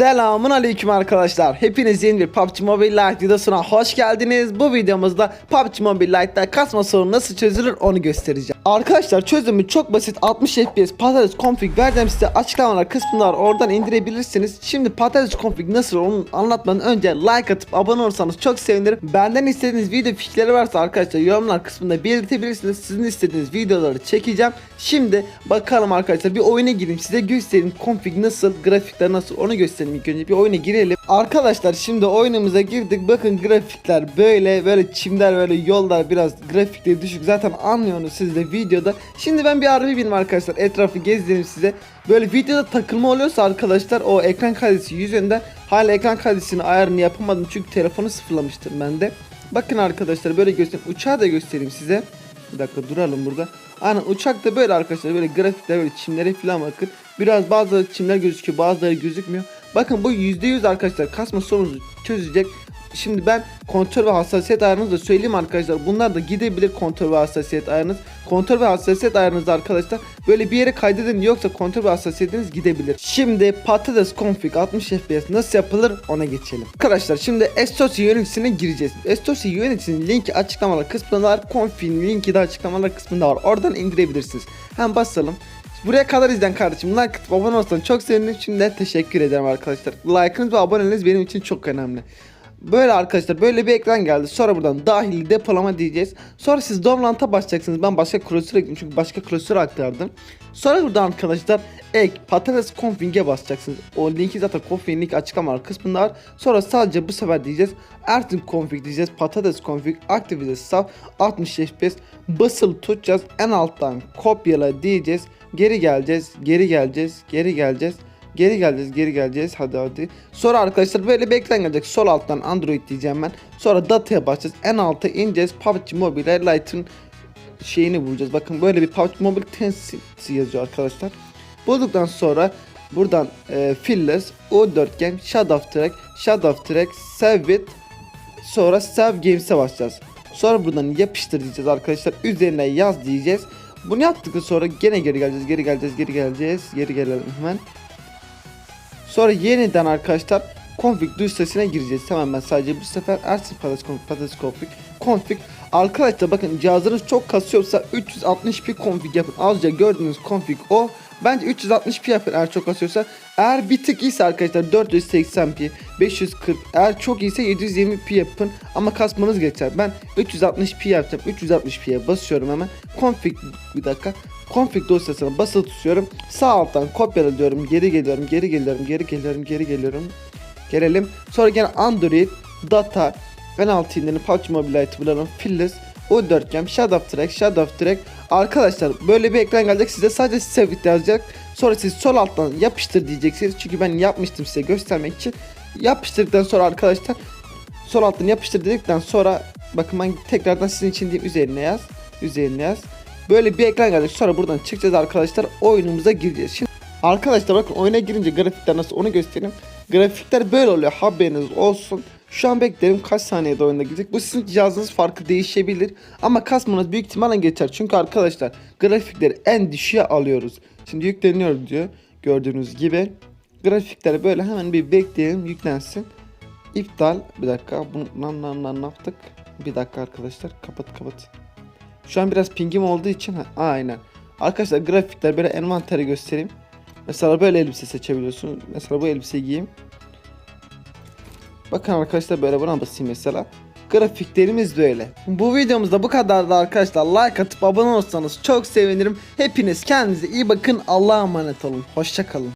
Selamun aleyküm arkadaşlar. Hepiniz yeni bir PUBG Mobile Lite videosuna hoş geldiniz. Bu videomuzda PUBG Mobile Lite'da kasma sorunu nasıl çözülür onu göstereceğim. Arkadaşlar çözümü çok basit. 60 FPS patates config verdim size açıklamalar kısmında. Oradan indirebilirsiniz. Şimdi patates config nasıl onu anlatmadan önce like atıp abone olursanız çok sevinirim. Benden istediğiniz video fikirleri varsa arkadaşlar yorumlar kısmında belirtebilirsiniz. Sizin istediğiniz videoları çekeceğim. Şimdi bakalım arkadaşlar bir oyuna gireyim size göstereyim config nasıl grafikler nasıl onu göstereyim ilk önce bir oyuna girelim. Arkadaşlar şimdi oyunumuza girdik bakın grafikler böyle böyle çimler böyle yollar biraz grafikleri düşük zaten anlıyorsunuz siz de videoda. Şimdi ben bir araba bineyim arkadaşlar etrafı gezdireyim size. Böyle videoda takılma oluyorsa arkadaşlar o ekran kalitesi yüzünden hala ekran kalitesini ayarını yapamadım çünkü telefonu sıfırlamıştım ben de. Bakın arkadaşlar böyle göstereyim uçağı da göstereyim size. Bir dakika duralım burada. Aynen uçak da böyle arkadaşlar böyle grafikler böyle çimlere falan bakın. Biraz bazı çimler gözüküyor bazıları gözükmüyor. Bakın bu %100 arkadaşlar kasma sorunuzu çözecek. Şimdi ben kontrol ve hassasiyet ayarınızı da söyleyeyim arkadaşlar. Bunlar da gidebilir kontrol ve hassasiyet ayarınız. Kontrol ve hassasiyet ayarınız arkadaşlar böyle bir yere kaydedin yoksa kontrol ve hassasiyetiniz gidebilir. Şimdi patates config 60 fps nasıl yapılır ona geçelim. Arkadaşlar şimdi SOC yöneticisine gireceğiz. SOC yöneticisinin linki açıklamalar kısmında var. Config'in linki de açıklamalar kısmında var. Oradan indirebilirsiniz. Hem basalım. Buraya kadar izleyen kardeşim like abone olsan çok sevinirim. Şimdiden teşekkür ederim arkadaşlar. Like'ınız ve aboneniz benim için çok önemli. Böyle arkadaşlar böyle bir ekran geldi. Sonra buradan dahili depolama diyeceğiz. Sonra siz Domlant'a basacaksınız. Ben başka klasöre gittim çünkü başka klasöre aktardım. Sonra buradan arkadaşlar ek patates config'e basacaksınız. O linki zaten config'in link açıklamalar kısmında var. Sonra sadece bu sefer diyeceğiz. Ertin config diyeceğiz. Patates config aktivize saf 60 fps basılı tutacağız. En alttan kopyala diyeceğiz. Geri geleceğiz. Geri geleceğiz. Geri geleceğiz. Geri geleceğiz, geri geleceğiz. Hadi hadi. Sonra arkadaşlar böyle bir ekran gelecek. Sol alttan Android diyeceğim ben. Sonra dataya basacağız. En alta ineceğiz. PUBG Mobile Lite'ın şeyini bulacağız. Bakın böyle bir PUBG Mobile Tendency yazıyor arkadaşlar. Bulduktan sonra buradan e, Fearless, O dörtgen, Shadow Track, Shadow Track, Save It, sonra Save Games'e basacağız. Sonra buradan yapıştır diyeceğiz arkadaşlar. Üzerine yaz diyeceğiz. Bunu yaptıktan sonra gene geri geleceğiz, geri geleceğiz, geri geleceğiz, geri gelelim hemen. Sonra yeniden arkadaşlar config dosyasına gireceğiz. Tamam ben sadece bu sefer Ersin patates config, patates config, config. Arkadaşlar bakın cihazınız çok kasıyorsa 360p config yapın. Az önce gördüğünüz config o. Bence 360p yapın eğer çok kasıyorsa. Eğer bir tık iyiyse arkadaşlar 480p, 540 eğer çok iyiyse 720p yapın ama kasmanız geçer. Ben 360p yapacağım. 360p'ye basıyorum hemen. Config bir dakika config dosyasına basılı tutuyorum. Sağ alttan kopyala diyorum. Geri geliyorum. Geri geliyorum. Geri geliyorum. Geri geliyorum. Gelelim. Sonra gene Android, Data, en alt indirini PUBG Mobile Lite bulalım. O dörtgen, Shadow Track, Shadow Track. Arkadaşlar böyle bir ekran gelecek size sadece it yazacak. Sonra siz sol alttan yapıştır diyeceksiniz. Çünkü ben yapmıştım size göstermek için. Yapıştırdıktan sonra arkadaşlar sol alttan yapıştır dedikten sonra bakın ben tekrardan sizin için diyeyim üzerine yaz. Üzerine yaz. Böyle bir ekran gelecek. Sonra buradan çıkacağız arkadaşlar. Oyunumuza gireceğiz. Şimdi arkadaşlar bakın oyuna girince grafikler nasıl onu göstereyim. Grafikler böyle oluyor. Haberiniz olsun. Şu an beklerim kaç saniyede oyuna gidecek. Bu sizin cihazınız farkı değişebilir. Ama kasmanız büyük ihtimalle geçer. Çünkü arkadaşlar grafikleri en düşüğe alıyoruz. Şimdi yükleniyor diyor. Gördüğünüz gibi. Grafikleri böyle hemen bir bekleyelim yüklensin. İptal. Bir dakika. Bunu lan lan yaptık? Bir dakika arkadaşlar. Kapat kapat. Şu an biraz pingim olduğu için ha, aynen. Arkadaşlar grafikler böyle envanteri göstereyim. Mesela böyle elbise seçebiliyorsunuz. Mesela bu elbiseyi giyeyim. Bakın arkadaşlar böyle buna basayım mesela. Grafiklerimiz böyle. Bu videomuzda bu kadardı arkadaşlar. Like atıp abone olursanız çok sevinirim. Hepiniz kendinize iyi bakın. Allah'a emanet olun. Hoşçakalın.